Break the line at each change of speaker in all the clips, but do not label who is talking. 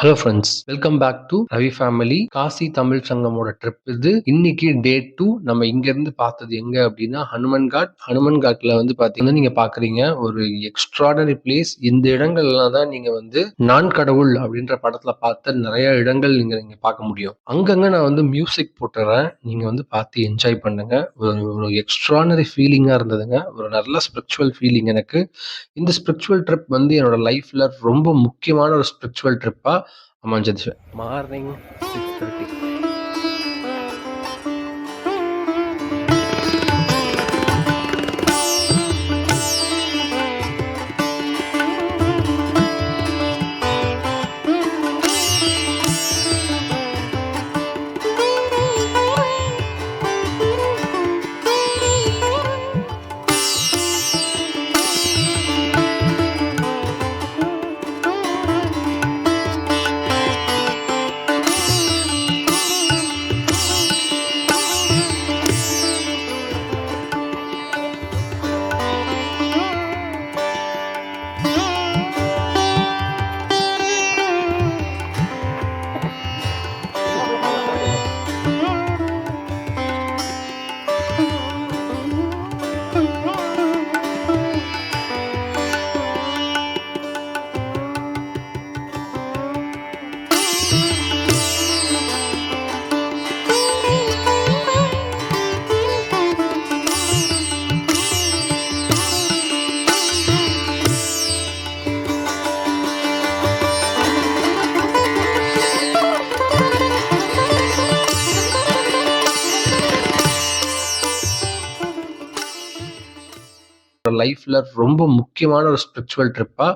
Hello friends welcome back to Ravi family Kashi Tamil சங்கமோட trip இது இன்னைக்கு டே two நம்ம இங்க இருந்து பார்த்தது எங்க அப்படின்னா ஹனுமன் காட் ஹனுமன் காட்ல வந்து பாத்தீங்கன்னா நீங்க பாக்குறீங்க ஒரு எக்ஸ்ட்ராடனரி பிளேஸ் இந்த இடங்கள்லாம் தான் நீங்க வந்து நான் கடவுள் அப்படின்ற படத்துல பார்த்த நிறைய இடங்கள் நீங்க நீங்க பார்க்க முடியும். அங்கங்க நான் வந்து மியூசிக் போட்டுறேன். நீங்க வந்து பார்த்து என்ஜாய் பண்ணுங்க. ஒரு ஒரு எக்ஸ்ட்ராடனரி ஃபீலிங்கா இருந்ததுங்க. ஒரு நல்ல ஸ்பிரிச்சுவல் ஃபீலிங் எனக்கு. இந்த ஸ்பிரிச்சுவல் ட்ரிப் வந்து என்னோட லைஃப்ல ரொம்ப முக்கியமான ஒரு ஸ்பிரிச்சுவல் ட்ரிப்பா ஆமாம் அமைஞ்சது மார்னிங் சிக்ஸ் தேர்ட்டி லைஃப்ல ரொம்ப முக்கியமான ஒரு ஸ்பிரிச்சுவல் ட்ரிப்பா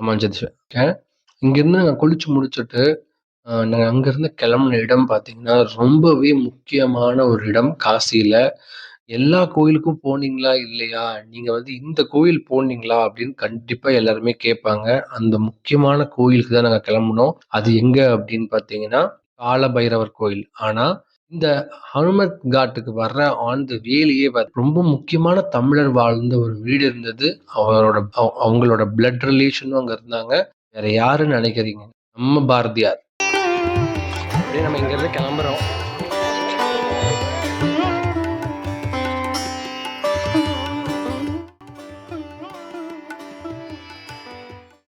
அமைஞ்சது. ஓகே இங்கிருந்து நாங்கள் குளிச்சு முடிச்சுட்டு நாங்கள் அங்கேருந்து கிளம்புன இடம் பார்த்தீங்கன்னா ரொம்பவே முக்கியமான ஒரு இடம் காசியில். எல்லா கோயிலுக்கும் போனீங்களா இல்லையா? நீங்கள் வந்து இந்த கோயில் போனீங்களா அப்படின்னு கண்டிப்பாக எல்லாருமே கேட்பாங்க. அந்த முக்கியமான கோயிலுக்கு தான் நாங்கள் கிளம்புனோம். அது எங்கே அப்படின்னு பார்த்தீங்கன்னா காலபைரவர் கோயில். ஆனால் இந்த ஹனுமத் காட்டுக்கு வர்ற ஆன் த வேலையே ரொம்ப முக்கியமான தமிழர் வாழ்ந்த ஒரு வீடு இருந்தது. அவரோட அவ- அவங்களோட பிளட் ரிலேஷனும் அங்க இருந்தாங்க. வேற யாருன்னு நினைக்கிறீங்க? நம்ம பாரதியார். அப்படியே நம்ம இங்க இருந்து கிளம்புறோம்.